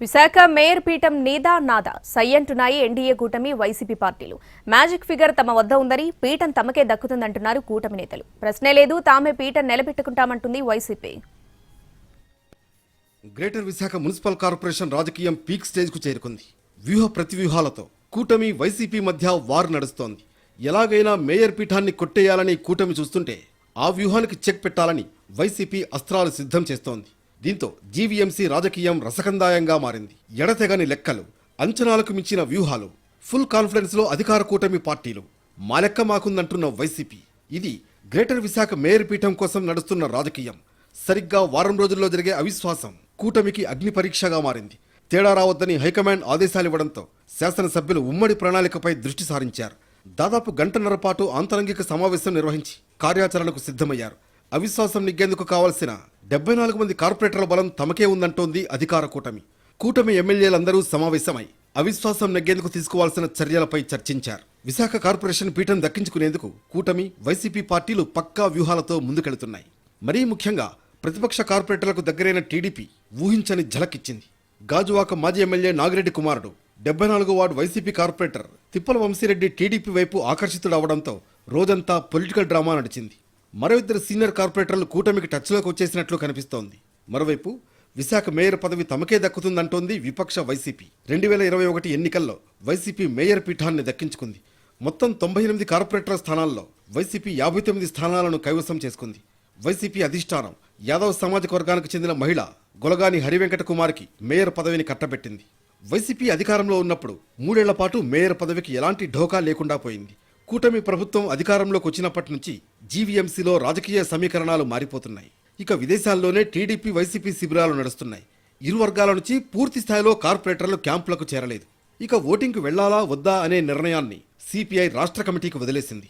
Visakha mayor పీఠం నీదా నాదా సయ్యంటున్నాయి ఎన్డీఏ కూటమి వైసీపీ పార్టీలు. మ్యాజిక్ ఫిగర్ తమ వద్ద ఉందని పీఠం తమకే దక్కుతుందంటున్నారు కూటమి నేతలు. ప్రశ్నే లేదు తామే పీఠం నిలబెట్టుకుంటామంటుంది YCP. Greater Visakha municipal corporation రాజకీయం పీక్ స్టేజ్కు చేరుకుంది. వ్యూహ ప్రతివ్యూహాలతో కూటమి వైసీపీ మధ్య వార్ నడుస్తోంది. ఎలాగైనా మేయర్ పీఠాన్ని కొట్టేయాలని కూటమి చూస్తుంటే ఆ వ్యూహానికి చెక్ పెట్టాలని వైసీపీ అస్త్రాలు సిద్ధం చేస్తోంది. దీంతో జీవీఎంసీ రాజకీయం రసకందాయంగా మారింది. ఎడతెగని లెక్కలు అంచనాలకు మించిన వ్యూహాలు ఫుల్ కాన్ఫిడెన్స్లో అధికార కూటమి పార్టీలు. మా లెక్క మాకుందంటున్న వైసీపీ. ఇది గ్రేటర్ విశాఖ మేయర్ పీఠం కోసం నడుస్తున్న రాజకీయం. సరిగ్గా వారం రోజుల్లో జరిగే అవిశ్వాసం కూటమికి అగ్ని పరీక్షగా మారింది. తేడా రావద్దని హైకమాండ్ ఆదేశాలివ్వడంతో శాసనసభ్యులు ఉమ్మడి ప్రణాళికపై దృష్టి సారించారు. దాదాపు గంటన్నర పాటు ఆంతరంగిక సమావేశం నిర్వహించి కార్యాచరణకు సిద్ధమయ్యారు. అవిశ్వాసం నిగ్గేందుకు కావాల్సిన డెబ్బై నాలుగు మంది కార్పొరేటర్ల బలం తమకే ఉందంటోంది అధికార కూటమి. కూటమి ఎమ్మెల్యేలందరూ సమావేశమై అవిశ్వాసం నెగ్గేందుకు తీసుకోవాల్సిన చర్యలపై చర్చించారు. విశాఖ కార్పొరేషన్ పీఠం దక్కించుకునేందుకు కూటమి వైసీపీ పార్టీలు పక్కా వ్యూహాలతో ముందుకెళుతున్నాయి. మరీ ముఖ్యంగా ప్రతిపక్ష కార్పొరేటర్లకు దగ్గరైన టీడీపీ ఊహించని ఝలకిచ్చింది. గాజువాక మాజీ ఎమ్మెల్యే నాగిరెడ్డి కుమారుడు డెబ్బై నాలుగో ward YCP corporator Thippala Vamsireddy TDP వైపు ఆకర్షితుడవడంతో రోజంతా పొలిటికల్ డ్రామా నడిచింది. మరో ఇద్దరు సీనియర్ కార్పొరేటర్లు కూటమికి టచ్లోకి వచ్చేసినట్లు కనిపిస్తోంది. మరోవైపు విశాఖ మేయర్ పదవి తమకే దక్కుతుందంటోంది విపక్ష వైసీపీ. రెండు వేల ఇరవై ఒకటి ఎన్నికల్లో వైసీపీ మేయర్ పీఠాన్ని దక్కించుకుంది. మొత్తం తొంభై ఎనిమిది కార్పొరేటర్ స్థానాల్లో వైసీపీ యాభై తొమ్మిది స్థానాలను కైవసం చేసుకుంది. వైసీపీ అధిష్టానం యాదవ్ సామాజిక వర్గానికి చెందిన మహిళ గొలగాని హరివెంకట కుమార్కి మేయర్ పదవిని కట్టబెట్టింది. వైసీపీ అధికారంలో ఉన్నప్పుడు మూడేళ్ళ పాటు మేయర్ పదవికి ఎలాంటి ఢోకా లేకుండా పోయింది. కూటమి ప్రభుత్వం అధికారంలోకి వచ్చినప్పటి నుంచి జీవీఎంసీలో రాజకీయ సమీకరణాలు మారిపోతున్నాయి. ఇక విదేశాల్లోనే టీడీపీ వైసీపీ శిబిరాలు నడుస్తున్నాయి. ఇరు వర్గాల నుంచి పూర్తి స్థాయిలో కార్పొరేటర్లు క్యాంపులకు చేరలేదు. ఇక ఓటింగ్కు వెళ్ళాలా వద్దా అనే నిర్ణయాన్ని సిపిఐ రాష్ట్ర కమిటీకి వదిలేసింది.